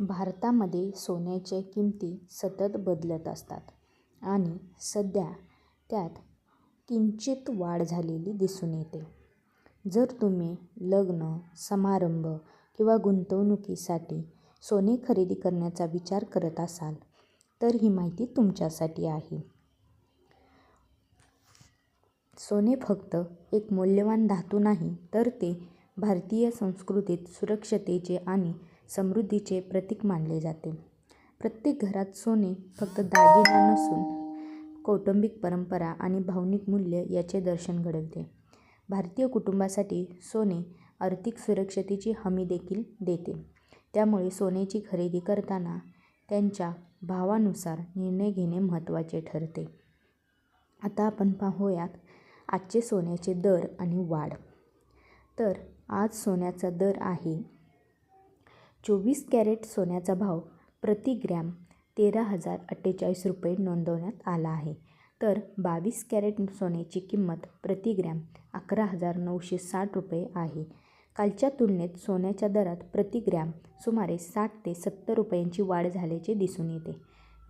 भारतामध्ये सोन्याच्या किंमती सतत बदलत असतात आणि सध्या त्यात किंचित वाढ झालेली दिसून येते. जर तुम्ही लग्न समारंभ किंवा गुंतवणुकीसाठी सोने खरेदी करण्याचा विचार करत असाल तर ही माहिती तुमच्यासाठी आहे. सोने फक्त एक मौल्यवान धातू नाही तर ते भारतीय संस्कृतीत सुरक्षतेचे आणि समृद्धीचे प्रतीक मानले जाते. प्रत्येक घरात सोने फक्त दागिना नसून कौटुंबिक परंपरा आणि भावनिक मूल्य याचे दर्शन घडवते. भारतीय कुटुंबासाठी सोने आर्थिक सुरक्षतेची हमी देखील देते. त्यामुळे सोन्याची खरेदी करताना त्यांच्या भावानुसार निर्णय घेणे महत्त्वाचे ठरते. आता आपण पाहूयात आजचे सोन्याचे दर आणि वाढ. तर आज सोन्याचा दर आहे. चोवीस कॅरेट सोन्याचा भाव प्रति ग्रॅम तेरा हजार अठ्ठेचाळीस रुपये नोंदवण्यात आला आहे. तर बावीस कॅरेट सोन्याची किंमत प्रति ग्रॅम अकरा हजार नऊशे साठ रुपये आहे. कालच्या तुलनेत सोन्याच्या दरात प्रति ग्रॅम सुमारे साठ ते सत्तर रुपयांची वाढ झाल्याचे दिसून येते.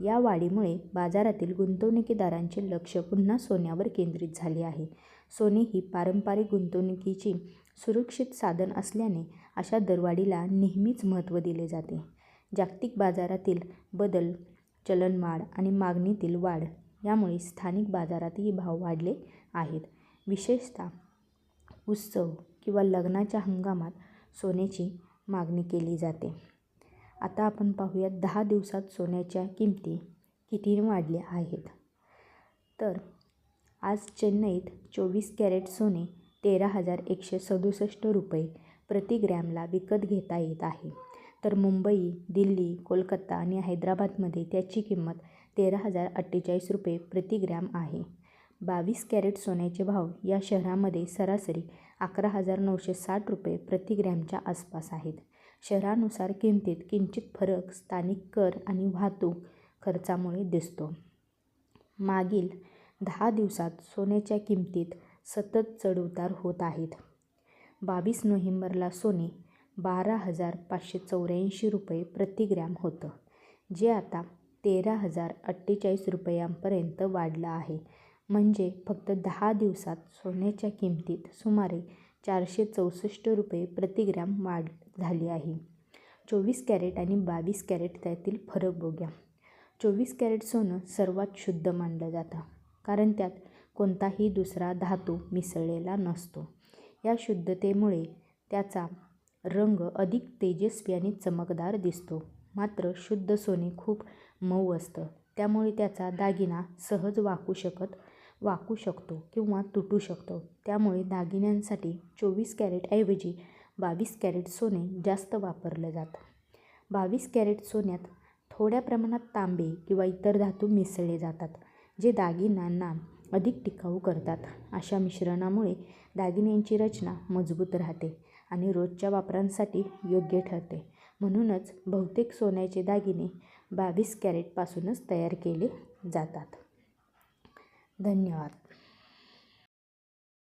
या वाढीमुळे बाजारातील गुंतवणुकीदारांचे लक्ष पुन्हा सोन्यावर केंद्रित झाले आहे. सोने ही पारंपरिक गुंतवणुकीची सुरक्षित साधन असल्याने अशा दरवाढीला नेहमीच महत्त्व दिले जाते. जागतिक बाजारातील बदल, चलनवाढ आणि मागणीतील वाढ यामुळे स्थानिक बाजारातही भाव वाढले आहेत. विशेषतः उत्सव किंवा लग्नाच्या हंगामात सोन्याची मागणी केली जाते. आता आपण पाहूयात दहा दिवसात सोन्याच्या किंमती किती वाढल्या आहेत. तर आज चेन्नईत चोवीस कॅरेट सोने तेरा हजार एकशे सदुसष्ट रुपये प्रति ग्रॅमला विकत घेता येत आहे. तर मुंबई, दिल्ली, कोलकाता आणि हैदराबादमध्ये त्याची किंमत तेरा हजार अठ्ठेचाळीस रुपये प्रति ग्रॅम आहे. बावीस कॅरेट सोन्याचे भाव या शहरामध्ये सरासरी अकरा हजार नऊशे साठ रुपये प्रति ग्रॅमच्या आसपास आहेत. शहरानुसार किमतीत किंचित फरक स्थानिक कर आणि वाहतूक खर्चामुळे दिसतो. मागील दहा दिवसात सोन्याच्या किमतीत सतत चढउतार होत आहेत. बावीस नोव्हेंबरला सोने बारा हजार पाचशे चौऱ्याऐंशी रुपये प्रति ग्रॅम होतं, जे आता तेरा हजार अठ्ठेचाळीस रुपयांपर्यंत वाढलं आहे. म्हणजे फक्त दहा दिवसात सोन्याच्या किमतीत सुमारे चारशे चौसष्ट रुपये प्रतिग्रॅम वाढ झाली आहे. चोवीस कॅरेट आणि बावीस कॅरेट त्यातील फरक बघूया. चोवीस कॅरेट सोनं सर्वात शुद्ध मानलं जातं. कारण त्यात कोणताही दुसरा धातू मिसळलेला नसतो. या शुद्धतेमुळे त्याचा रंग अधिक तेजस्वी आणि चमकदार दिसतो. मात्र शुद्ध सोने खूप मऊ असतं. त्यामुळे त्याचा दागिना सहज वाकू शकत वाकू शकतो किंवा तुटू शकतो. त्यामुळे दागिन्यांसाठी चोवीस कॅरेटऐवजी बावीस कॅरेट सोने जास्त वापरलं जातं. बावीस कॅरेट सोन्यात थोड्या प्रमाणात तांबे किंवा इतर धातू मिसळले जातात, जे दागिन्यांना अधिक टिकाऊ करतात. अशा मिश्रणामुळे दागिन्यांची रचना मजबूत राहते आणि रोजच्या वापरांसाठी योग्य ठरते. म्हणूनच बहुतेक सोन्याचे दागिने बावीस कॅरेटपासूनच तयार केले जातात. धन्यवाद.